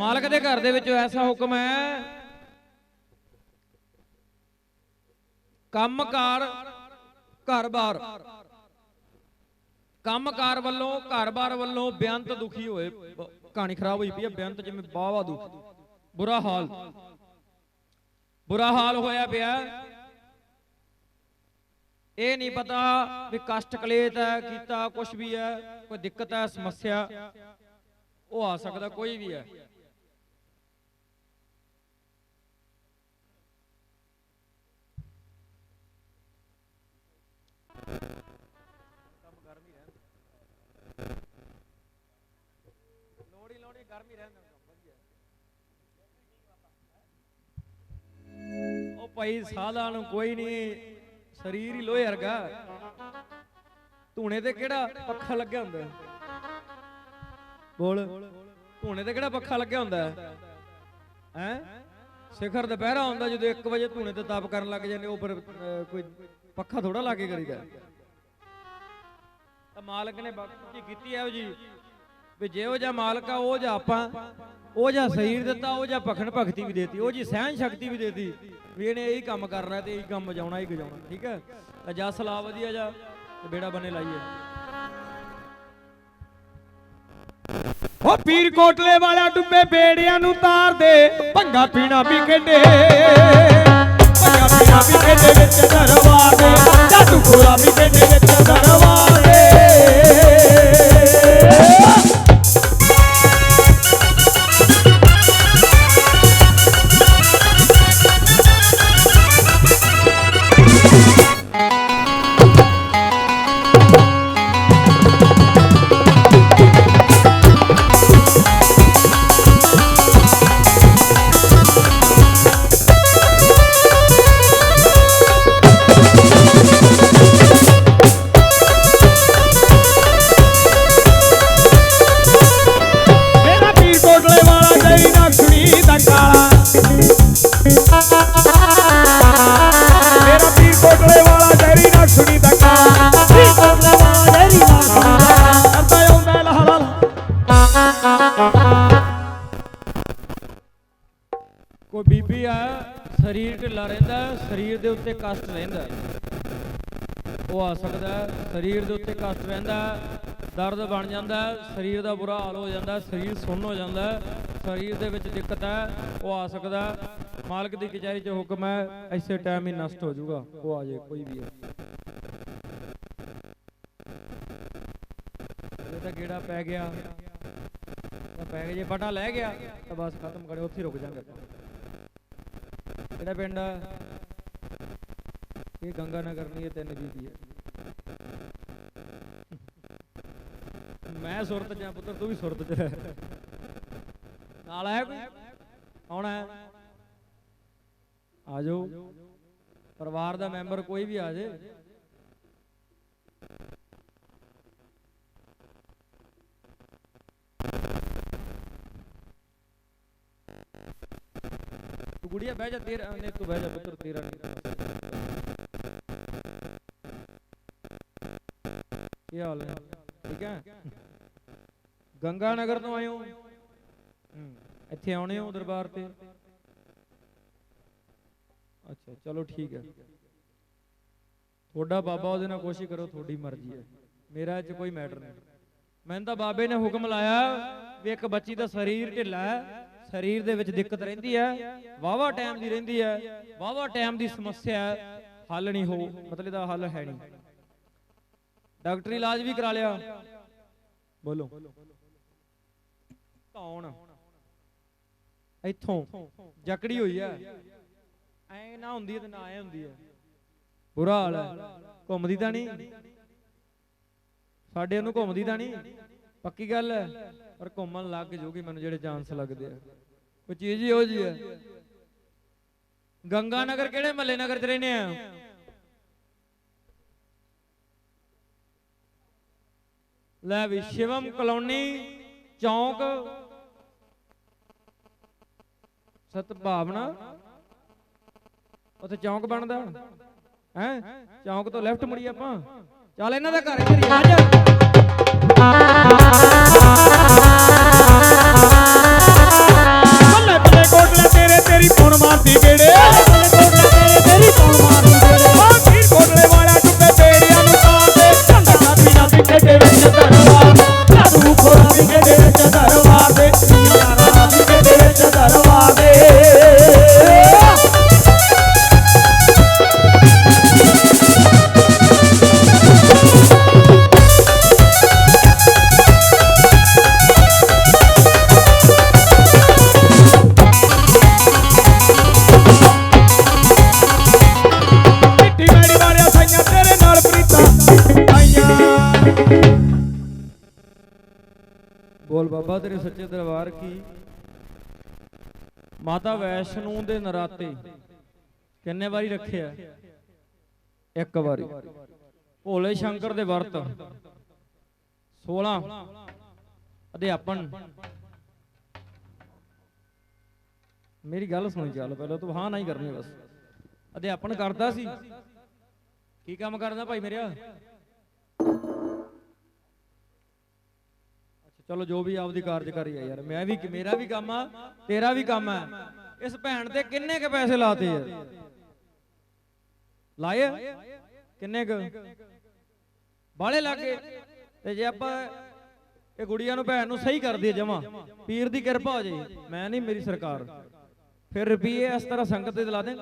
ਮਾਲਕ ਦੇ ਘਰ ਦੇ ਵਿੱਚ ਐਸਾ ਹੁਕਮ ਹੈ। ਕੰਮਕਾਰ ਘਰ-ਬਾਰ ਕੰਮਕਾਰ ਵੱਲੋਂ ਘਰ-ਬਾਰ ਵੱਲੋਂ ਬੇਅੰਤ ਦੁਖੀ ਹੋਏ। ਕਹਾਣੀ ਖਰਾਬ ਹੋਈ ਪਈ ਹੈ, ਬੇਅੰਤ ਜਿਵੇਂ ਬਾਵਾ ਦੁਖੀ। ਬੁਰਾ ਹਾਲ। ਬੁਰਾ ਹਾਲ ਹੋਇਆ ਪਿਆ। ਇਹ ਨਹੀਂ ਪਤਾ ਵੀ ਕਸ਼ਟ ਕਲੇਸ਼ ਹੈ, ਕੀਤਾ ਕੁਝ ਵੀ ਹੈ, ਕੋਈ ਦਿੱਕਤ ਹੈ, ਸਮੱਸਿਆ। ਉਹ ਆ ਸਕਦਾ, ਕੋਈ ਵੀ ਹੈ। ਲੋੜੀ ਲੋੜੀ ਗਰਮੀ ਰਹਿਣ ਉਹ ਭਾਈ ਸਾਦਾ ਨੂੰ ਕੋਈ ਨਹੀਂ, ਸਰੀਰ ਹੀ ਲੋਹੇ ਵਰਗਾ। ਧੂਣੇ ਤੇ ਕਿਹੜਾ ਪੱਖਾ ਲੱਗਿਆ ਹੁੰਦਾ? ਬੋਲ। ਧੂਣੇ ਤੇ ਕਿਹੜਾ ਪੱਖਾ ਲੱਗਿਆ ਹੁੰਦਾ? ਹੈ? ਹੈ ਸਿਖਰ ਦੁਪਹਿਰਾ ਹੁੰਦਾ ਜਦੋਂ 1 ਵਜੇ ਧੂਣੇ ਤੇ ਤਾਪ ਕਰਨ ਲੱਗ ਜਾਂਦੇ, ਉਹ ਫਿਰ ਕੋਈ ਪੱਖਾ ਥੋੜਾ ਲਾ ਕੇ ਕਰੀਦਾ। ਤਾਂ ਮਾਲਕ ਨੇ ਬਖਸ਼ੀ ਕੀਤੀ ਇਹੋ ਜੀ ਵੀ ਜਿਹੋ ਜਿਹਾ ਮਾਲਕ ਆ ਉਹ ਜਿਹਾ ਆਪਾਂ ਉਹ ਜਿਹਾ ਸਰੀਰ ਦਿੱਤਾ ਉਹ ਜਿਹਾ ਭਖਣ ਭਗਤੀ ਵੀ ਦੇਤੀ ਉਹ ਜੀ ਸਹਿਨ ਸ਼ਕਤੀ ਵੀ ਦੇਤੀ ਵੀ ਇਹਨੇ ਇਹੀ ਕੰਮ ਕਰਨਾ ਤੇ ਇਹੀ ਕੰਮ ਵਜਾਉਣਾ ਹੀ ਗਜਾਉਣਾ ਠੀਕ ਹੈ? ਤਾਂ ਜਾ ਸਲਾਹ ਵਧੀਆ ਜਾ ਤੇ ਬੇੜਾ ਬੰਨੇ ਲਾਈਏ। ਓ ਪੀਰ ਕੋਟਲੇ ਵਾਲਾ ਡੁੱਬੇ ਬੇੜਿਆਂ ਨੂੰ ਤਾਰ ਦੇ ਭੰਗਾ ਪੀਣਾ ਵੀ ਕਹਿੰਦੇ ਜਾਦੂ ਕੋਲਾ ਉੱਤੇ ਕਸ਼ਟ ਰਹਿੰਦਾ ਉਹ ਆ ਸਕਦਾ ਸਰੀਰ ਦੇ ਉੱਤੇ ਕਸ਼ਟ ਰਹਿੰਦਾ ਦਰਦ ਬਣ ਜਾਂਦਾ ਸਰੀਰ ਦਾ ਬੁਰਾ ਹਾਲ ਹੋ ਜਾਂਦਾ ਸਰੀਰ ਸੁੰਨ ਹੋ ਜਾਂਦਾ ਸਰੀਰ ਦੇ ਵਿੱਚ ਦਿੱਕਤ ਹੈ, ਉਹ ਆ ਸਕਦਾ ਮਾਲਕ ਦੀ ਕਚਹਿਰੀ 'ਚ ਹੁਕਮ ਹੈ ਐਸੇ ਟਾਈਮ ਹੀ ਨਸ਼ਟ ਹੋ ਜਾਊਗਾ, ਉਹ ਆ ਜੇ ਕੋਈ ਵੀ ਹੈ। ਇਹ ਤਾਂ ਗੇੜਾ ਪੈ ਗਿਆ। ਤਾਂ ਪੈ ਗਿਆ, ਜੇ ਪਟਾ ਲੈ ਗਿਆ, ਤਾਂ ਬਸ ਖਤਮ ਕਰੇ ਉੱਥੇ ਹੀ ਰੁਕ ਜਾਾਂਗੇ ਕਿਹੜਾ ਪਿੰਡ ਆ ਇਹ ਗੰਗਾ ਨਗਰ ਨਹੀਂ, ਇਹ ਤਿੰਨ ਬੀਬੀ ਹੈ। ਮੈਂ ਸੁਰਤ ਜਾਂ ਪੁੱਤਰ, ਤੂੰ ਵੀ ਸੁਰਤ ਚ ਰਹਿ। ਨਾਲ ਆਇਆ ਕੋਈ? ਕੌਣ ਹੈ ਆ ਪਰਿਵਾਰ ਦਾ ਮੈਂਬਰ ਕੋਈ ਵੀ ਆ ਜੇ। ਤੂੰ ਗੁੜੀਆ ਬਹਿ ਜਾ, ਤੇਰਾ ਨਹੀਂ, ਤੂੰ ਬਹਿ ਜਾ ਪੁੱਤਰ, ਤੇਰਾ ਨਹੀਂ। ਕੀ ਹਾਲ ਹੈ। ਠੀਕ ਹੈ? ਗੰਗਾ ਨਗਰ ਤੋਂ ਆਏ ਇੱਥੇ ਆਉਣੇ ਹੋ ਦਰਬਾਰ ਤੇ। ਅੱਛਾ, ਚਲੋ ਠੀਕ ਹੈ। ਤੁਹਾਡਾ ਬਾਬਾ ਉਹਦੇ ਨਾਲ ਕੋਸ਼ਿਸ਼ ਕਰੋ, ਤੁਹਾਡੀ ਮਰਜ਼ੀ ਹੈ। ਮੇਰਾ ਇਹ ਚ ਕੋਈ ਮੈਟਰ ਨਹੀਂ। ਮੈਨੂੰ ਤਾਂ ਬਾਬੇ ਨੇ ਹੁਕਮ ਲਾਇਆ ਵੀ ਇੱਕ ਬੱਚੀ ਦਾ ਸਰੀਰ ਢਿੱਲਾ ਹੈ, ਸਰੀਰ ਦੇ ਵਿੱਚ ਦਿੱਕਤ ਰਹਿੰਦੀ ਹੈ ਵਾਵਾ ਟਾਈਮ ਦੀ ਰਹਿੰਦੀ ਹੈ ਵਾਵਾ ਟਾਈਮ ਦੀ ਸਮੱਸਿਆ ਹੱਲ ਨਹੀਂ ਹੋ, ਮਤਲਬ ਇਹਦਾ ਹੱਲ ਹੈ ਨਹੀਂ। ਡਾਕਟਰੀ ਇਲਾਜ ਵੀ ਕਰਾ ਲਿਆ। ਬੋਲੋ। ਕੌਣ? ਇੱਥੋਂ। ਜਕੜੀ ਹੋਈ ਹੈ ਐ ਨਾ ਹੁੰਦੀ ਤੇ ਨਾ ਐ ਹੁੰਦੀ ਹੈ ਬੁਰਾ ਹਾਲ ਹੈ ਘੁੰਮਦੀ ਤਾਂ ਨਹੀਂ। ਸਾਡੇ ਨੂੰ ਘੁੰਮਦੀ ਤਾਂ ਨਹੀਂ। ਪੱਕੀ ਗੱਲ ਹੈ ਪਰ ਘੁੰਮਣ ਲੱਗ ਜੂਗੀ ਮੈਨੂੰ ਜਿਹੜੇ ਚਾਂਸ ਲੱਗਦੇ ਆ। ਕੋਈ ਚੀਜ਼ ਹੀ ਹੋ ਜੀ ਹੈ ਗੰਗਾ ਨਗਰ ਕਿਹੜੇ ਮੱਲੇ ਨਗਰ ਚ ਰਹਿੰਦੇ ਆ? ਲੈ ਵੀ ਸ਼ਿਵਮ ਕਲੋਨੀ ਚੌਂਕ। ਸਤਭਾਵਨਾ। ਉੱਥੇ ਚੌਂਕ ਬਣਦਾ। ਹੈ? ਚੌਂਕ ਤੋਂ ਲੈਫਟ ਮੁੜੀ ਆਪਾਂ। ਚੱਲ ਇਹਨਾਂ ਦਾ ਘਰ ਇੱਧਰ ਹੀ ਅੱਜ ਬੱਲੇ ਬੱਲੇ ਕੋਟਲੇ ਤੇਰੇ ਤੇਰੀ ਫੋਨ ਮਾਰਦੀ ਕਿਹੜੇ? ਬੱਲੇ ਕੋਟਲੇ ਤੇਰੀ ਫੋਨ ਮਾਰਦੀ। ਬਾਬਾ ਤੇਰੇ ਸੱਚੇ ਦਰਬਾਰ ਕੀ? ਮਾਤਾ ਵੈਸ਼ਨੂ ਦੇ ਨਰਾਤੇ ਕਿੰਨੇ ਵਾਰੀ ਰੱਖਿਆ ਇੱਕ ਵਾਰੀ। ਭੋਲੇ ਸ਼ੰਕਰ ਦੇ ਵਰਤ। 16 ਅਧਿਆਪਨ। ਮੇਰੀ ਗੱਲ ਸੁਣੀ ਚੱਲ, ਪਹਿਲਾਂ ਤੂੰ ਹਾਂ ਨਹੀਂ ਕਰਨੀ ਬਸ। ਅਧਿਆਪਨ ਕਰਦਾ ਸੀ। ਕੀ ਕੰਮ ਕਰਦਾ ਭਾਈ ਮੇਰਿਆ? ਚਲੋ ਜੋ ਵੀ ਆਪਦੀ ਕਾਰਜਕਾਰੀ ਆ ਯਾਰ, ਮੈਂ ਵੀ ਮੇਰਾ ਵੀ ਕੰਮ ਆ, ਤੇਰਾ ਵੀ ਕੰਮ ਆ। ਇਸ ਭੈਣ ਤੇ ਕਿੰਨੇ ਕ ਪੈਸੇ ਲਾਤੇ ਯਾਰ ਲਾਏ ਕਿੰਨੇ ਕ? ਬਾਲੇ ਲੱਗੇ। ਤੇ ਜੇ ਆਪਾਂ ਇਹ ਗੁੜੀਆਂ ਨੂੰ, ਭੈਣ ਨੂੰ ਸਹੀ ਕਰ ਦਈਏ ਜਮਾ, ਪੀਰ ਦੀ ਕਿਰਪਾ ਹੋ ਜੇ ਮੈਂ ਨਹੀਂ ਮੇਰੀ ਸਰਕਾਰ। ਫਿਰ ਰੁਪਈਏ ਇਸ ਤਰ੍ਹਾਂ ਸੰਗਤ ਤੇ ਲਾ ਦੇ।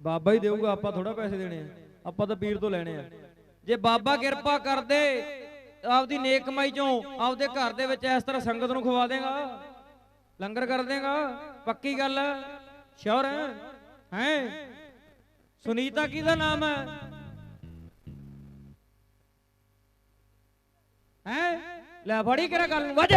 ਬਾਬਾ ਹੀ ਦੇਊਗਾ, ਆਪਾਂ ਥੋੜਾ ਪੈਸੇ ਦੇਣੇ ਆ। ਆਪਾਂ ਤਾਂ ਪੀਰ ਤੋਂ ਲੈਣੇ ਆ। ਜੇ ਬਾਬਾ ਕਿਰਪਾ ਕਰਦੇ ਆਪਦੀ ਨੇਕ ਕਮਾਈ ਚੋਂ ਆਪਦੇ ਘਰ ਦੇ ਵਿੱਚ ਇਸ ਤਰ੍ਹਾਂ ਸੰਗਤ ਨੂੰ ਖਵਾ ਦੇਗਾ। ਲੰਗਰ ਕਰ ਦੇਗਾ। ਪੱਕੀ ਗੱਲ ਹੈ। ਸ਼ੋਰ ਹੈ। ਹੈ? ਸੁਨੀਤਾ ਕਿਹਦਾ ਨਾਮ ਹੈ? ਹੈ? ਲੈ ਫੜੀ ਕਿਹੜਾ ਗੱਲ ਨੂੰ? ਵੱਜ।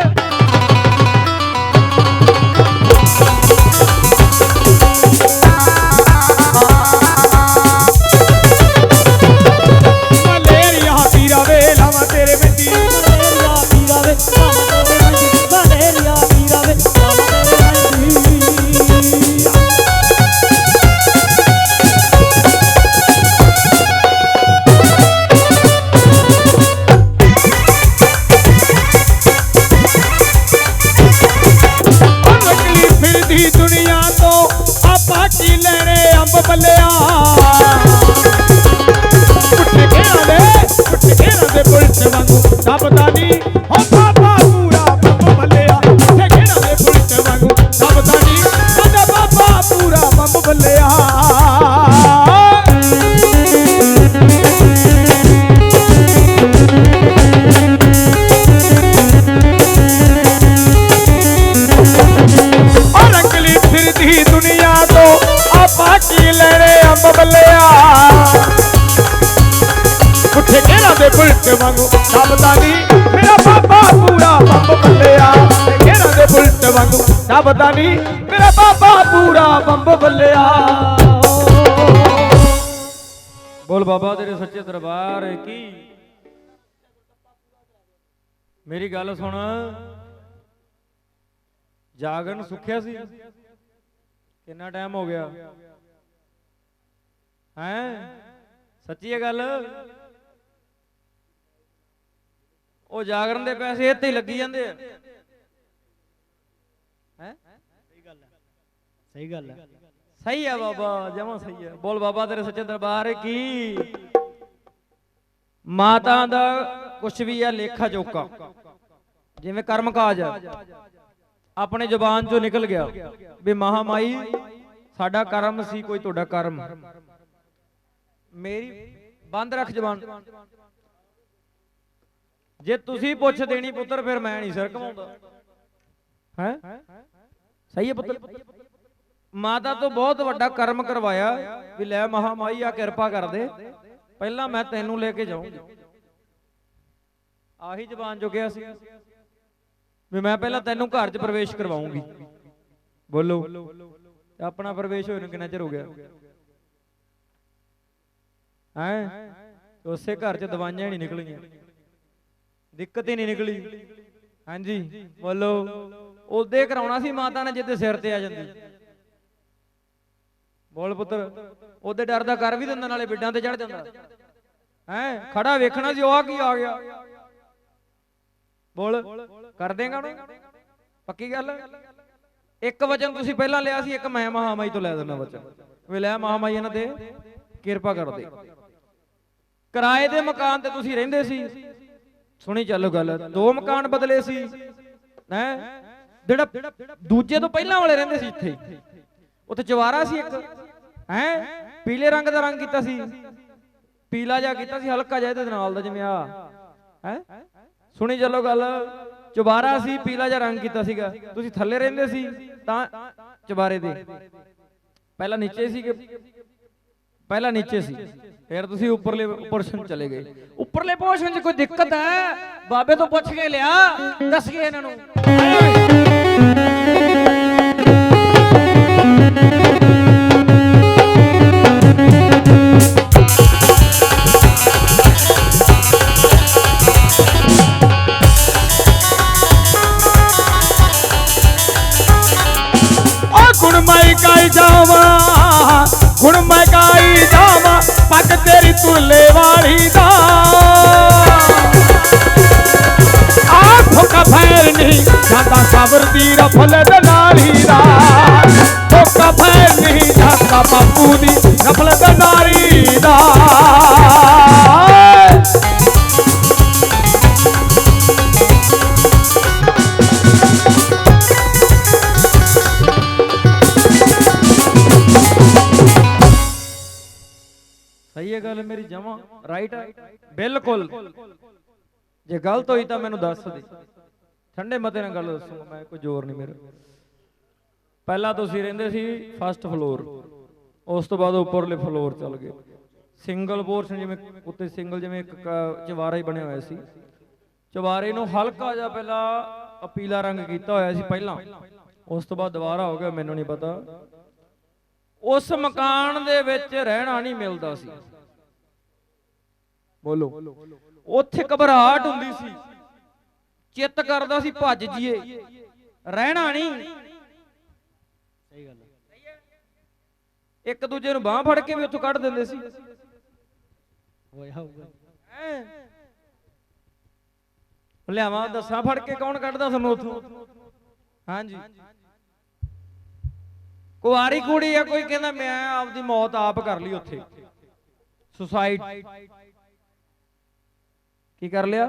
ਆਪਾਂ ਕੀ ਲੈਣੇ ਅੰਬ ਬੱਲਿਆ ਪੁੱਠੇ ਘੇਰਾ ਦੇ ਬੁਲਟ ਵਾਂਗੂ ਦਬਦਾ ਨਹੀਂ ਮੇਰਾ ਬਾਬਾ ਪੂਰਾ ਬੰਬ ਬੱਲਿਆ। ਘੇਰਾ ਦੇ ਬੁਲਟ ਵਾਂਗੂ ਦਬਦਾ ਨਹੀਂ ਮੇਰਾ ਬਾਬਾ ਪੂਰਾ ਬੰਬ ਬੱਲਿਆ। ਬੋਲ ਬਾਬਾ ਤੇਰੇ ਸੱਚੇ ਦਰਬਾਰ ਕੀ? ਮੇਰੀ ਗੱਲ ਸੁਣ। ਜਾਗਣ ਸੁੱਖਿਆ ਸੀ। ਕਿੰਨਾ ਟਾਈਮ ਹੋ ਗਿਆ? ਹੈ? ਸੱਚੀ ਹੈ ਗੱਲ? ਉਹ ਜਾਗਰਨ ਦੇ ਪੈਸੇ ਇੱਥੇ ਹੀ ਲੱਗੀ ਜਾਂਦੇ ਆ। ਹੈ? ਸਹੀ ਗੱਲ ਹੈ। ਸਹੀ ਹੈ ਬਾਬਾ ਜਮਾ ਸਹੀ ਹੈ ਬੋਲ ਬਾਬਾ ਤੇਰੇ ਸੱਚੇ ਦਰਬਾਰ ਕੀ? ਮਾਤਾ ਦਾ ਕੁਛ ਵੀ ਹੈ ਲੇਖਾ ਜੋਖਾ ਜਿਵੇਂ ਕਰਮ ਕਾਜ ਆਪਣੇ ਜ਼ੁਬਾਨ ਚੋਂ ਨਿਕਲ ਗਿਆ ਵੀ ਮਹਾਮਾਈ ਸਾਡਾ ਕਰਮ ਸੀ ਕੋਈ ਤੁਹਾਡਾ ਕਰਮ। ਮੇਰੀ ਬੰਦ ਰੱਖ ਜ਼ਬਾਨ। ਜੇ ਤੁਸੀਂ ਪੁੱਛ ਦੇਣੀ ਪੁੱਤਰ ਫਿਰ ਮੈਂ ਨਹੀਂ ਸਿਰ ਘਮਾਉਂਦਾ ਹੈ? ਸਹੀ ਹੈ ਪੁੱਤਰ? ਮਾਤਾ ਤੋਂ ਬਹੁਤ ਵੱਡਾ ਕਰਮ ਕਰਵਾਇਆ ਵੀ ਲੈ ਮਹਾਮਾਈ ਆ ਕਿਰਪਾ ਕਰ ਦੇ ਪਹਿਲਾਂ ਮੈਂ ਤੈਨੂੰ ਲੈ ਕੇ ਜਾਊਂਗੀ। ਆਹੀ ਜ਼ਬਾਨ ਚੁੱਕਿਆ ਸੀ। ਵੀ ਮੈਂ ਪਹਿਲਾਂ ਤੈਨੂੰ ਘਰ 'ਚ ਪ੍ਰਵੇਸ਼ ਕਰਵਾਉਂਗੀ ਬੋਲੋ। ਆਪਣਾ ਪ੍ਰਵੇਸ਼ ਹੋਏ ਨੂੰ ਕਿੰਨਾ ਚਿਰ ਹੋ ਗਿਆ? ਹੈ? ਉਸੇ ਘਰ 'ਚ ਦਵਾਈਆਂ ਨਹੀਂ ਨਿਕਲੀਆਂ। ਦਿੱਕਤ ਹੀ ਨਹੀਂ ਨਿਕਲੀ। ਹਾਂਜੀ ਬੋਲੋ। ਉਹਦੇ ਕਰਾਉਣਾ ਸੀ ਮਾਤਾ ਨੇ ਜਿੱਦੇ। ਸਿਰ ਤੇ ਆ ਜਾਂਦੀ। ਬੋਲ ਪੁੱਤਰ ਉਹਦੇ ਡਰ ਦਾ ਕਰ ਵੀ ਦਿੰਦਾ ਨਾਲੇ ਬਿੱਡਾਂ ਤੇ ਚੜ ਜਾਂਦਾ। ਹੈ ਖੜਾ ਵੇਖਣਾ ਸੀ ਉਹ ਆ ਕੀ ਆ ਗਿਆ। ਬੋਲ ਕਰ ਦੇਗਾ ਉਹਨੂੰ? ਪੱਕੀ ਗੱਲ? ਇੱਕ ਵਚਨ ਤੁਸੀਂ ਪਹਿਲਾਂ ਲਿਆ ਸੀ ਇੱਕ ਮੈਂ ਮਹਾਮਾਈ ਤੋਂ ਲੈ ਦਿੰਦਾ ਵਚਨ। ਵੀ ਲੈ ਮਹਾਮਾਈ ਇਹਨਾਂ ਤੇ ਕਿਰਪਾ ਕਰ ਦੇ। ਕਿਰਾਏ ਦੇ ਮਕਾਨ ਤੇ ਤੁਸੀਂ ਰਹਿੰਦੇ ਸੀ। ਸੁਣੀ ਚੱਲੋ ਗੱਲ, ਦੋ ਮਕਾਨ ਬਦਲੇ ਸੀ, ਹੈ? ਜਿਹੜਾ ਦੂਜੇ ਤੋਂ ਪਹਿਲਾਂ ਵਾਲੇ ਰਹਿੰਦੇ ਸੀ ਇੱਥੇ। ਉੱਥੇ ਚਵਾਰਾ ਸੀ ਇੱਕ, ਹੈ? ਪੀਲੇ ਰੰਗ ਦਾ ਰੰਗ ਕੀਤਾ ਸੀ। ਪੀਲਾ ਜਿਹਾ ਕੀਤਾ ਸੀ, ਹਲਕਾ ਜਿਹਾ ਇਹਦੇ ਨਾਲ ਦਾ ਜਿਵੇਂ ਆ, ਹੈ? ਸੁਣੀ ਚੱਲੋ ਗੱਲ, ਚੁਬਾਰਾ ਸੀ, ਪੀਲਾ ਜਿਹਾ ਰੰਗ ਕੀਤਾ ਸੀਗਾ। ਤੁਸੀਂ ਥੱਲੇ ਰਹਿੰਦੇ ਸੀ ਤਾਂ ਚੁਬਾਰੇ ਦੇ। ਪਹਿਲਾਂ ਨੀਚੇ ਸੀਗੇ। ਪਹਿਲਾਂ ਨੀਚੇ ਸੀ। ਫਿਰ ਤੁਸੀਂ ਉੱਪਰਲੇ ਪੋਰਸ਼ਨ ਚਲੇ ਗਏ। ਉੱਪਰਲੇ ਪੋਰਸ਼ਨ 'ਚ ਕੋਈ ਦਿੱਕਤ ਹੈ? ਬਾਬੇ ਤੋਂ ਪੁੱਛ ਕੇ ਲਿਆ ਦੱਸ ਕੇ ਇਹਨਾਂ ਨੂੰ। ਜਾਵਾਂ। ਨਹੀਂ ਸਬਰ ਦੀ ਰਫਲ ਦੇ ਦਾ ਫੋਕਾ ਫੈਰ ਨਹੀਂ ਜਾਂਦਾ ਬਾਪੂ ਦੀ ਰਫਲ ਦੇ ਦਾ ਸਹੀ ਹੈ ਗੱਲ ਮੇਰੀ ਜਮਾ ਰਾਈਟ ਬਿਲਕੁਲ। ਜੇ ਗਲਤ ਹੋਈ ਤਾਂ ਮੈਨੂੰ ਦੱਸ ਦੇ। ਠੰਡੇ ਮਤੇ ਨਾਲ ਗੱਲ ਦੱਸੂਗਾ, ਮੈਂ ਕੋਈ ਜ਼ੋਰ ਨਹੀਂ ਮੇਰਾ। ਪਹਿਲਾਂ ਤੁਸੀਂ ਰਹਿੰਦੇ ਸੀ ਫਸਟ ਫਲੋਰ ਉਸ ਤੋਂ ਬਾਅਦ ਉੱਪਰਲੇ ਫਲੋਰ ਚੱਲ ਗਏ। ਸਿੰਗਲ ਪੋਰਸ਼ਨ ਜਿਵੇਂ ਉੱਤੇ ਸਿੰਗਲ ਜਿਵੇਂ ਇੱਕ ਚਵਾਰਾ ਹੀ ਬਣਿਆ ਹੋਇਆ ਸੀ। ਚਵਾਰੇ ਨੂੰ ਹਲਕਾ ਜਿਹਾ ਪਹਿਲਾਂ ਅਪੀਲਾ ਰੰਗ ਕੀਤਾ ਹੋਇਆ ਸੀ ਪਹਿਲਾਂ। ਉਸ ਤੋਂ ਬਾਅਦ ਦੁਬਾਰਾ ਹੋ ਗਿਆ, ਮੈਨੂੰ ਨਹੀਂ ਪਤਾ। ਉਸ ਮਕਾਨ ਦੇ ਵਿੱਚ ਰਹਿਣਾ ਨਹੀਂ ਮਿਲਦਾ ਸੀ। ਬੋਲੋ। ਉੱਥੇ ਘਬਰਾਹਟ ਹੁੰਦੀ ਸੀ। ਚਿੱਤ ਕਰਦਾ ਸੀ ਭੱਜ ਜੀਏ ਰਹਿਣਾ ਨਹੀਂ। ਸਹੀ ਗੱਲ ਹੈ ਇੱਕ ਦੂਜੇ ਨੂੰ ਬਾਹ ਫੜ ਕੇ ਵੀ ਉੱਥੋਂ ਕੱਢ ਦਿੰਦੇ ਸੀ। ਹੋਇਆ ਹੋਊਗਾ ਹੈਂ? ਲਿਆਵਾਂ ਦੱਸਾਂ ਫੜ ਕੇ ਕੌਣ ਕੱਢਦਾ ਤੁਹਾਨੂੰ ਉੱਥੋਂ? ਹਾਂਜੀ। ਕੁਆਰੀ ਕੁੜੀ ਆ ਕੋਈ ਕਹਿੰਦਾ ਮੈਂ ਆਪਦੀ ਮੌਤ ਆਪ ਕਰ ਲਈ ਉੱਥੇ। ਸੁਸਾਈਡ ਕੀ ਕਰ ਲਿਆ?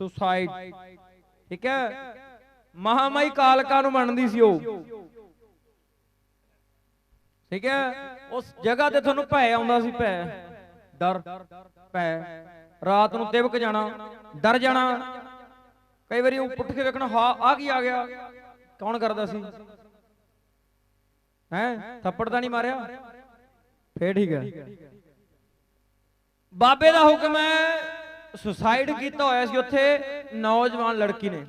ਸੁਸਾਈਡ ਠੀਕ ਹੈ? ਮਹਾਮਾਈ ਕਾਲਕਾ ਨੂੰ ਮੰਨਦੀ ਸੀ ਉਹ। ਠੀਕ ਹੈ? ਉਸ ਜਗ੍ਹਾ ਤੇ ਤੁਹਾਨੂੰ ਭੈ ਆਉਂਦਾ ਸੀ, ਭੈ। ਡਰ, ਭੈ। ਰਾਤ ਨੂੰ ਤਿਵਕ ਜਾਣਾ, ਡਰ ਜਾਣਾ। ਕਈ ਵਾਰੀ ਉਹ ਉੱਠ ਕੇ ਵੇਖਣਾ, ਹਾਂ, ਆ ਕੀ ਆ ਗਿਆ? ਕੌਣ ਕਰਦਾ ਸੀ? ਹੈ? ਥੱਪੜ ਤਾਂ ਨਹੀਂ ਮਾਰਿਆ? ਫੇਰ ਠੀਕ ਹੈ। ਬਾਬੇ ਦਾ ਹੁਕਮ ਹੈ ਸੁਸਾਈਡ ਕੀਤਾ ਹੋਇਆ ਸੀ ਉੱਥੇ ਨੌਜਵਾਨ ਲੜਕੀ ਨੇ।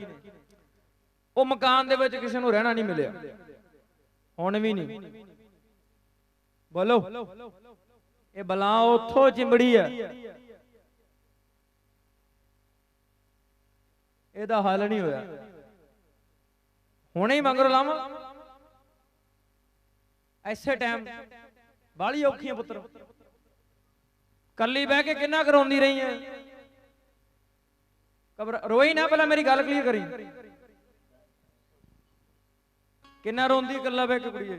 ਉਹ ਮਕਾਨ ਦੇ ਵਿੱਚ ਕਿਸੇ ਨੂੰ ਰਹਿਣਾ ਨਹੀਂ ਮਿਲਿਆ। ਹੁਣ ਵੀ ਨਹੀਂ। ਬੋਲੋ। ਇਹ ਬਲਾ ਉੱਥੋਂ ਚਿੰਬੜੀ ਹੈ ਇਹਦਾ ਹੱਲ ਨਹੀਂ ਹੋਇਆ। ਹੁਣੇ ਹੀ ਮੰਗਰੋ ਲਾਵਾਂ। ਐਸੇ ਟਾਈਮ ਬਾਲੀ ਔਖੀ ਪੁੱਤਰ। ਕੱਲੀ ਬਹਿ ਕੇ ਕਿੰਨਾ ਕਰਾਉਂਦੀ ਰਹੀ ਐ ਕਬਰ ਰੋਈ ਨਾ ਪਹਿਲਾਂ ਮੇਰੀ ਗੱਲ ਕਲੀਅਰ ਕਰੀ। ਕਿੰਨਾ ਰੋਂਦੀ ਇਕੱਲਾ ਬਹਿ ਕੇ ਕੁੜੀਏ।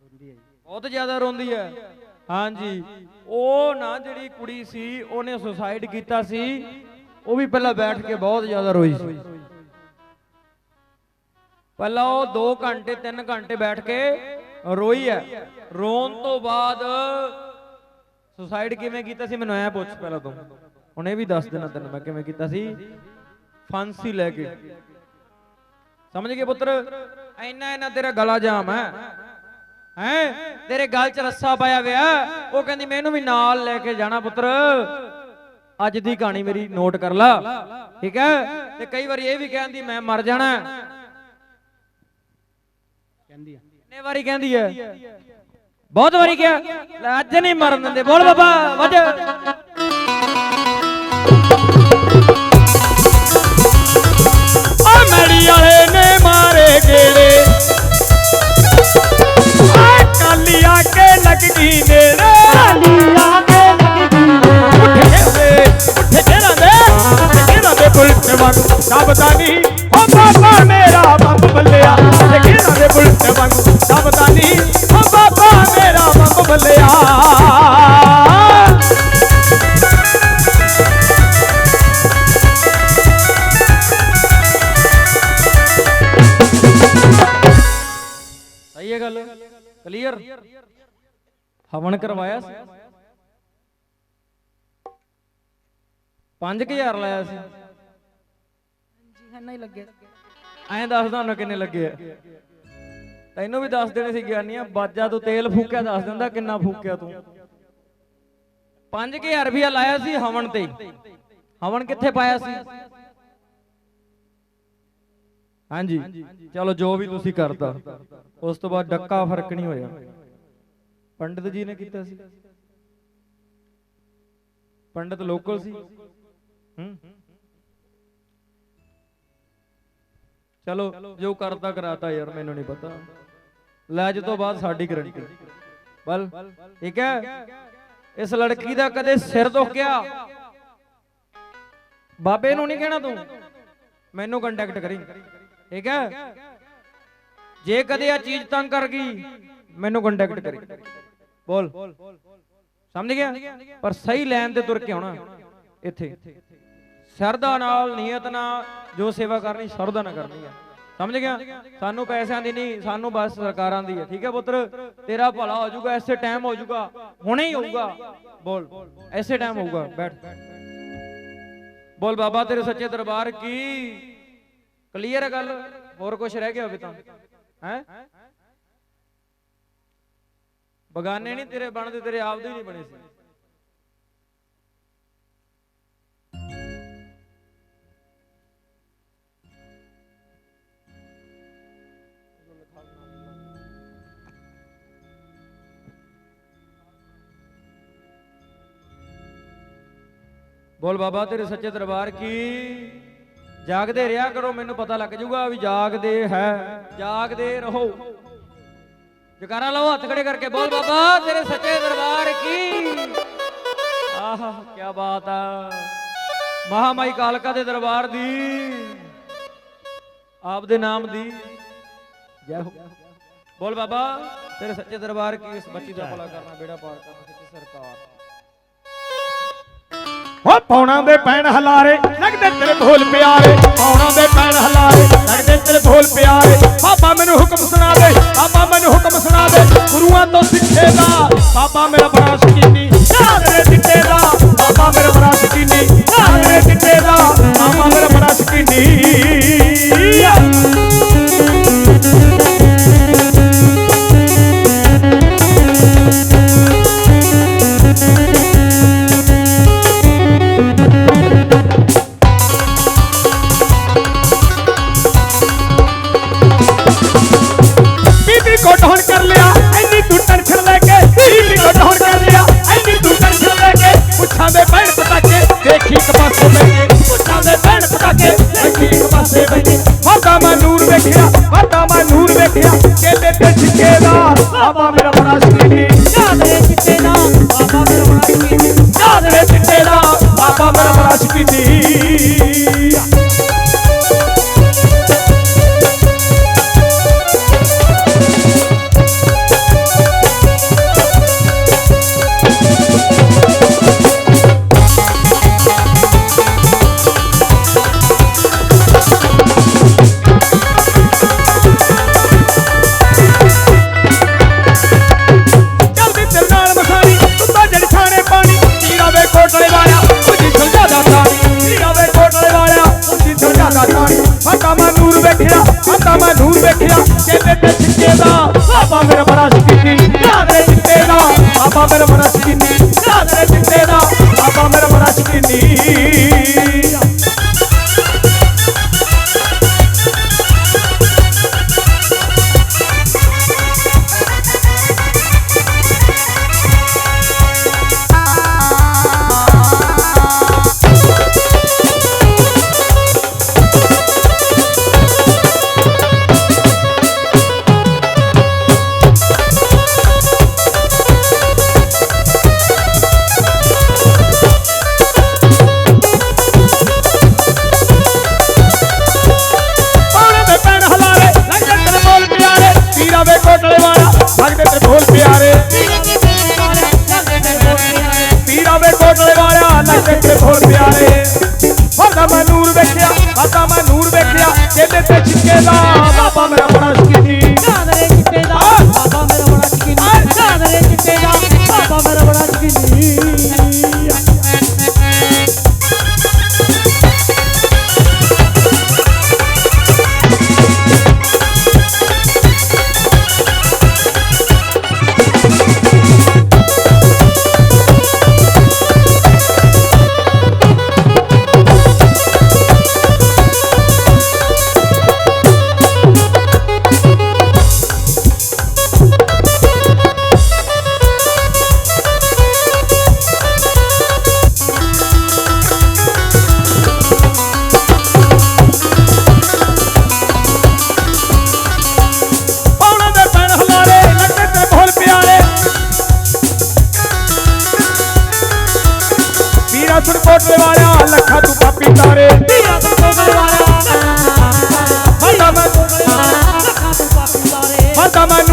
ਰੋਂਦੀ ਹੈ ਬਹੁਤ ਜ਼ਿਆਦਾ ਰੋਂਦੀ ਹੈ। ਹਾਂਜੀ। ਉਹ ਨਾ ਜਿਹੜੀ ਕੁੜੀ ਸੀ, ਉਹਨੇ ਸੁਸਾਈਡ ਕੀਤਾ ਸੀ, ਉਹ ਵੀ ਪਹਿਲਾਂ ਬੈਠ ਕੇ ਬਹੁਤ ਜ਼ਿਆਦਾ ਰੋਈ ਸੀ। ਪਹਿਲਾਂ ਉਹ 2 ਘੰਟੇ 3 ਘੰਟੇ ਬੈਠ ਕੇ ਰੋਈ ਹੈ। ਰੋਣ ਤੋਂ ਬਾਅਦ ਸੁਸਾਈਡ ਕਿਵੇਂ ਕੀਤਾ ਸੀ, ਮੈਨੂੰ ਐ ਪੁੱਛ ਪਹਿਲਾਂ ਤੂੰ। ਹੁਣ ਇਹ ਵੀ ਦੱਸ ਦੇਣਾ ਤੈਨੂੰ ਮੈਂ ਕਿਵੇਂ ਕੀਤਾ ਸੀ। ਫਾਂਸੀ ਲੈ ਕੇ। ਸਮਝ ਗਏ ਪੁੱਤਰ? ਇੰਨਾ ਇੰਨਾ ਤੇਰਾ ਗਲਾ ਜਾਮ ਹੈ। ਹੈ? ਤੇਰੇ ਗਲ 'ਚ ਰੱਸਾ ਪਾਇਆ ਵਿਆ ਉਹ ਕਹਿੰਦੀ ਮੈਨੂੰ ਵੀ ਨਾਲ ਲੈ ਕੇ ਜਾਣਾ ਪੁੱਤਰ। ਅੱਜ ਦੀ ਕਹਾਣੀ ਮੇਰੀ ਨੋਟ ਕਰ ਲਾ। ਠੀਕ ਹੈ? ਤੇ ਕਈ ਵਾਰੀ ਇਹ ਵੀ ਕਹਿੰਦੀ ਮੈਂ ਮਰ ਜਾਣਾ। ਕਹਿੰਦੀ ਆ। ਕਿੰਨੇ ਵਾਰੀ ਕਹਿੰਦੀ ਹੈ? ਬਹੁਤ ਵਾਰੀ ਕਿਹਾ। ਅੱਜ ਨਹੀਂ ਮਰਨ ਦਿੰਦੇ। ਬੋਲ ਬਾਬਾ ਵੱਜ। ਰੰਦੇ ਪੁਲਟ ਵਾਂਗੂ ਦਬਦਾ ਨਹੀਂ। ਓ ਬਾਬਾ ਮੇਰਾ ਬੰਬ ਬੱਲਿਆ। ਉੱਠ ਕੇ ਰੰਦੇ ਪੁਲਟ ਵਾਂਗੂ ਦਬਦਾ ਨਹੀਂ। ਓ ਬਾਬਾ ਮੇਰਾ ਬੰਬ ਬੱਲਿਆ। ਸਹੀ ਹੈ ਗੱਲ। ਕਲੀਅਰ? ਹਵਨ ਕਰਵਾਇਆ ਸੀ। 5000 ਲਾਇਆ ਸੀ। ਜੀ ਹੈ ਲੱਗੇ। ਐਂ ਦੱਸ ਤੁਹਾਨੂੰ ਕਿੰਨੇ ਲੱਗੇ ਆ? ਤੈਨੂੰ ਵੀ ਦੱਸ ਦੇਣੇ ਸੀ ਗਿਆਨੀਆਂ, ਬਾਜਾ ਤੂੰ ਤੇਲ ਫੂਕਿਆ ਦੱਸ ਦਿੰਦਾ ਕਿੰਨਾ ਫੂਕਿਆ ਤੂੰ। 5000 ਰੁਪਇਆ ਲਾਇਆ ਸੀ ਹਵਨ ਤੇ ਹਵਨ ਕਿੱਥੇ ਪਾਇਆ ਸੀ? ਹਾਂਜੀ, ਚਲੋ ਜੋ ਵੀ ਤੁਸੀਂ ਕਰਤਾ। ਉਸ ਤੋਂ ਬਾਅਦ ਡੱਕਾ ਫ਼ਰਕ ਨਹੀਂ ਹੋਇਆ। ਪੰਡਿਤ ਜੀ ਨੇ ਕੀਤਾ ਸੀ। ਪੰਡਿਤ ਲੋਕਲ ਸੀ। ਹੂੰ। ਚਲੋ, ਜੋ ਕਰਤਾ ਕਰਾਤਾ ਯਾਰ, ਮੈਨੂੰ ਨਹੀਂ ਪਤਾ। ਲੈ ਅੱਜ ਤੋਂ ਬਾਅਦ ਸਾਡੀ ਗਰੰਟੀ ਬਲ, ਠੀਕ ਹੈ? ਇਸ ਲੜਕੀ ਦਾ ਕਦੇ ਸਿਰ ਦੁਖਿਆ? ਬਾਬੇ ਨੂੰ ਨਹੀਂ ਕਹਿਣਾ ਤੂੰ? ਮੈਨੂੰ ਕੰਟੈਕਟ ਕਰੀ। ਠੀਕ ਹੈ? ਜੇ ਕਦੇ ਆ ਚੀਜ਼ ਤੰਗ ਕਰ ਗਈ, ਮੈਨੂੰ ਕੰਟੈਕਟ ਕਰੀ। ਬੋਲ। ਸਮਝ ਗਿਆ? ਪਰ ਸਹੀ ਲਾਈਨ ਤੇ ਤੁਰ ਕੇ ਆਉਣਾ, ਇੱਥੇ। ਸ਼ਰਧਾ ਨਾਲ ਨੀਅਤ ਨਾਲ ਜੋ ਸੇਵਾ ਕਰਨੀ ਸ਼ਰਧਾ ਨਾਲ ਕਰਨੀ ਹੈ ਸਮਝ ਗਿਆ? ਸਾਨੂੰ ਪੈਸਿਆਂ ਦੀ ਨਹੀਂ, ਸਾਨੂੰ ਬਸ ਸਰਕਾਰਾਂ ਦੀ ਹੈ ਠੀਕ ਹੈ ਪੁੱਤਰ? ਤੇਰਾ ਭਲਾ ਹੋ ਜਾਊਗਾ ਐਸੇ ਟਾਈਮ ਹੋ ਜਾਊਗਾ। ਹੁਣੇ ਹੀ ਹੋਊਗਾ। ਬੋਲ। ਐਸੇ ਟਾਈਮ ਹੋਊਗਾ। ਬੈਠ। ਬੋਲ ਬਾਬਾ, ਤੇਰੇ ਸੱਚੇ ਦਰਬਾਰ ਕੀ? ਕਲੀਅਰ ਹੈ ਗੱਲ? ਹੋਰ ਕੁਝ ਰਹਿ ਗਿਆ ਹੋਵੇ ਤਾਂ। ਹੈ? ਬਗਾਨੇ ਨਹੀਂ ਤੇਰੇ ਬਣਦੇ, ਤੇਰੇ ਆਪ ਦੇ ਨਹੀਂ ਬਣੇ ਸੀ। ਬੋਲ ਬਾਬਾ, ਤੇਰੇ ਸੱਚੇ ਦਰਬਾਰ ਕੀ? ਜਾਗਦੇ ਰਿਹਾ ਕਰੋ, ਮੈਨੂੰ ਪਤਾ ਲੱਗ ਜਾਊਗਾ ਵੀ ਜਾਗਦੇ ਹੈ। ਜਾਗਦੇ ਰਹੋ। ਜਕਾਰਾ ਲਾਓ, ਹੱਥ ਖੜੇ ਕਰਕੇ ਬੋਲ ਬਾਬਾ, ਤੇਰੇ ਸੱਚੇ ਦਰਬਾਰ ਕੀ? ਆਹ, ਕੀ ਬਾਤ ਆ। ਮਹਾਮਾਈ ਕਾਲਕਾ ਦੇ ਦਰਬਾਰ ਦੀ ਆਪ ਦੇ ਨਾਮ ਦੀ। ਜੈ ਹੋ। ਬੋਲ ਬਾਬਾ, ਤੇਰੇ ਸੱਚੇ ਦਰਬਾਰ ਕੀ? ਇਸ ਬੱਚੀ ਦਾ ਭਲਾ ਕਰਨਾ, ਬੇੜਾ ਪਾਰ ਕਰਨਾ, ਸੱਚੀ ਸਰਕਾਰ। ਹੋ ਪੌਣਾ ਦੇ ਪੈਣ ਹਲਾਰੇ, ਲੱਗਦੇ ਤੇਰੇ ਢੋਲ ਪਿਆਰੇ। ਪੌਣਾ ਦੇ ਪੈਣ ਹਲਾਰੇ, ਲੱਗਦੇ ਤੇਰੇ ਭੋਲ ਪਿਆਰੇ। ਬਾਬਾ ਮੈਨੂੰ ਹੁਕਮ ਸੁਣਾ ਦੇ, ਬਾਬਾ ਮੈਨੂੰ ਹੁਕਮ ਸੁਣਾ ਦੇ। ਗੁਰੂਆਂ ਤੋਂ ਸਿੱਖੇ ਦਾ, ਬਾਬਾ ਮੇਰਾ ਬੜਾ ਸ਼ਕੀਨੀ। ਚਾਦਰੇ ਦਿੱਤੇ ਦਾ, ਬਾਬਾ ਮੇਰਾ ਬੜਾ ਸ਼ਕੀਨੀ। ਚਾਦਰੇ ਦਿੱਤੇ ਦਾ, ਬਾਬਾ ਮੇਰਾ ਬੜਾ ਸ਼ਕੀਨੀ।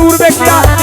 উড়বে কি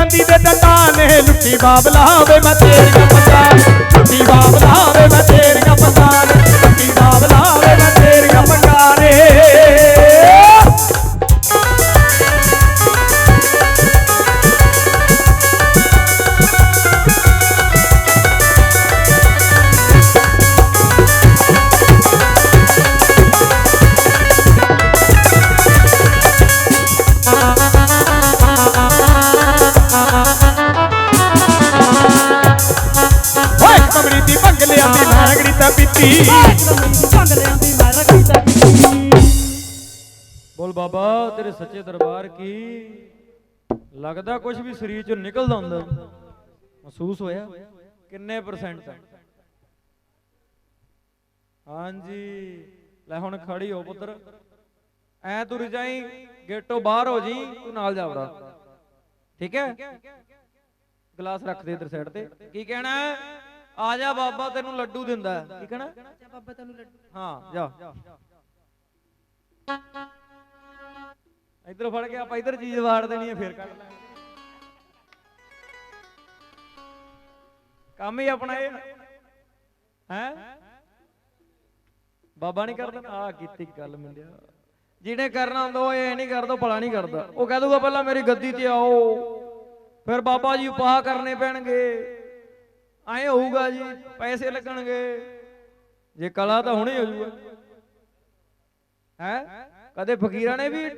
ਚਾਂਦੀ ਦੇ ਦੰਦਾਂ ਨੇ ਲੁੱਟੀ ਬਾਬਲਾ ਵੇ ਮੈਂ ਤੇਰੀਆਂ ਪੱਗਾਂ ਲੁੱਟੀ ਬਾਬਲਾ ਵੇ ਮੈਂ ਤੇਰੀਆਂ ਪੱਗਾਂ ਲੱਗਦਾ ਕੁਝ ਵੀ ਸਰੀਰ ਚੋਂ ਨਿਕਲਦਾ ਹੁੰਦਾ। ਮਹਿਸੂਸ ਹੋਇਆ। ਕਿੰਨੇ ਪਰਸੈਂਟ ਹਾਂਜੀ। ਲੈ ਹੁਣ ਖੜੀ ਹੋ ਪੁੱਤਰ। ਐ ਤੂੰ ਰਜਾਈ ਗੇਟੋਂ ਬਾਹਰ ਹੋ ਜੀ ਤੂੰ ਨਾਲ ਜਾ ਵੜਾ ਠੀਕ ਹੈ? ਗਲਾਸ ਰੱਖ ਦੇ ਇਧਰ ਸਾਈਡ ਤੇ। ਕੀ ਕਹਿਣਾ ਹੈ? ਆ ਜਾ ਬਾਬਾ ਤੈਨੂੰ ਲੱਡੂ ਦਿੰਦਾ ਹੈ। ਕੀ ਕਹਿਣਾ ਬਾਬਾ ਤੈਨੂੰ ਲੱਡੂ। ਹਾਂ ਜਾ। ਇੱਧਰ ਫੜ ਕੇ ਆਪਾਂ ਇੱਧਰ ਚੀਜ਼ ਵਾੜ ਦੇਣੀ ਹੈ, ਫੇਰ ਕੱਢ ਲਾਂਗੇ। ਕੰਮ ਹੀ ਆਪਣਾ ਇਹ ਹੈ? ਬਾਬਾ ਨਹੀਂ ਕਰਦਾ। ਆ ਕੀਤੀ ਗੱਲ ਮਿਲਿਆ ਜਿਹਨੇ ਕਰਨਾ ਹੁੰਦਾ ਉਹ ਇਹ ਨਹੀਂ ਕਰਦਾ ਭਲਾ ਨਹੀਂ ਕਰਦਾ। ਉਹ ਕਹਿ ਦੂਗਾ, ਪਹਿਲਾਂ ਮੇਰੀ ਗੱਦੀ ਤੇ ਆਓ। ਫਿਰ ਬਾਬਾ ਜੀ ਉਪਾਅ ਕਰਨੇ ਪੈਣਗੇ। ਐ ਹੋਊਗਾ ਜੀ, ਪੈਸੇ ਲੱਗਣਗੇ। ਜੇ ਕਲਾ ਤਾਂ ਹੁਣੇ ਹੋ ਜਾਊਗਾ ਹੈ? ਕਦੇ ਫਕੀਰਾਂ ਨੇ ਵੀ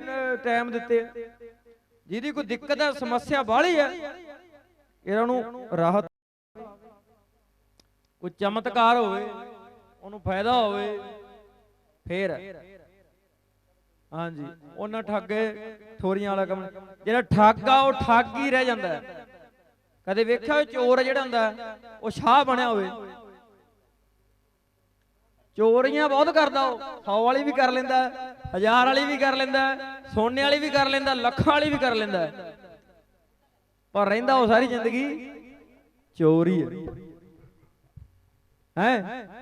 ਟਾਈਮ ਦਿੱਤੇ ਜਿਹਦੀ ਕੋਈ ਦਿੱਕਤ ਹੈ, ਸਮੱਸਿਆ ਬਾਹਲੀ ਹੈ, ਇਹਨਾਂ ਨੂੰ ਰਾਹਤ ਕੋਈ ਚਮਤਕਾਰ ਹੋਵੇ, ਉਹਨੂੰ ਫਾਇਦਾ ਹੋਵੇ, ਫੇਰ। ਹਾਂਜੀ ਉਹਨਾਂ ਠੱਗੇ ਠੋਰੀਆਂ ਵਾਲਾ ਕੰਮ ਜਿਹੜਾ ਠੱਗ ਆ, ਉਹ ਠੱਗ ਹੀ ਰਹਿ ਜਾਂਦਾ ਕਦੇ ਵੇਖਿਆ ਉਹ ਚੋਰ ਜਿਹੜਾ ਹੁੰਦਾ ਉਹ ਸ਼ਾਹ ਬਣਿਆ ਹੋਵੇ। ਚੋਰੀਆਂ ਬਹੁਤ ਕਰਦਾ ਉਹ। 100 ਵਾਲੀ ਵੀ ਕਰ ਲੈਂਦਾ ਹੈ, ਹਜ਼ਾਰ ਵਾਲੀ ਵੀ ਕਰ ਲੈਂਦਾ ਸੋਨੇ ਵਾਲੀ ਵੀ ਕਰ ਲੈਂਦਾ ਲੱਖਾਂ ਵਾਲੀ ਵੀ ਕਰ ਲੈਂਦਾ। ਪਰ ਰਹਿੰਦਾ ਉਹ ਸਾਰੀ ਜ਼ਿੰਦਗੀ ਚੋਰ ਹੈ। ਹੈ?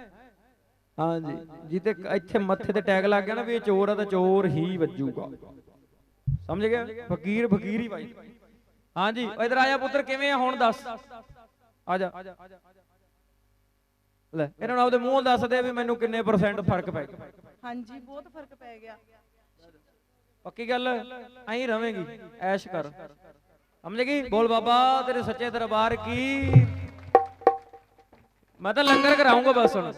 ਹਾਂਜੀ। ਜਿੱਤੇ ਇੱਥੇ ਮੱਥੇ ਤੇ ਟੈਗ ਲੱਗ ਗਿਆ ਨਾ ਵੀ ਇਹ ਚੋਰ ਆ ਤਾਂ ਚੋਰ ਹੀ ਵੱਜੂਗਾ। ਸਮਝ ਗਿਆ? ਫਕੀਰ ਫਕੀਰ ਹੀ ਭਾਈ। ਹਾਂਜੀ। ਇਧਰ ਆ ਪੁੱਤਰ ਕਿਵੇਂ ਆ? ਹੁਣ ਦੱਸ। ਆ ਜਾ। ਲੈ ਇਹਨਾਂ ਨੂੰ ਆਪਦੇ ਮੂੰਹ ਦੱਸ ਦੇ ਵੀ ਮੈਨੂੰ ਕਿੰਨੇ ਪਰਸੈਂਟ ਫ਼ਰਕ ਪੈ ਗਿਆ। ਹਾਂਜੀ ਬਹੁਤ ਫ਼ਰਕ ਪੈ ਗਿਆ। ਪੱਕੀ ਗੱਲ? ਐਂ ਰਵੇਂਗੀ ਐਸ਼ ਕਰ। ਸਮਝ ਗਈ? ਬੋਲ ਬਾਬਾ ਤੇਰੇ ਸੱਚੇ ਦਰਬਾਰ ਕੀ? ਮੈਂ ਤਾਂ ਲੰਗਰ ਕਰਾਉਂਗਾ ਬਸ ਹੁਣ।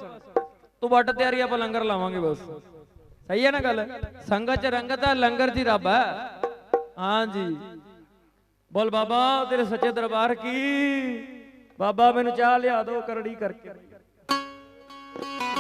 ਤੂੰ ਵੱਟ ਤਿਆਰੀ ਆਪਾਂ ਲੰਗਰ ਲਾਵਾਂਗੇ ਬਸ। ਸਹੀ ਹੈ ਨਾ ਗੱਲ? ਸੰਗਤ ਚ ਰੰਗਤ ਹੈ ਲੰਗਰ ਹੀ ਰੱਬ ਹੈ। ਹਾਂਜੀ। ਬੋਲ ਬਾਬਾ ਤੇਰੇ ਸੱਚੇ ਦਰਬਾਰ ਕੀ? ਬਾਬਾ ਮੈਨੂੰ ਚਾਹ ਲਿਆ ਦਿਓ ਕਰੜੀ ਕਰਕੇ। Thank you.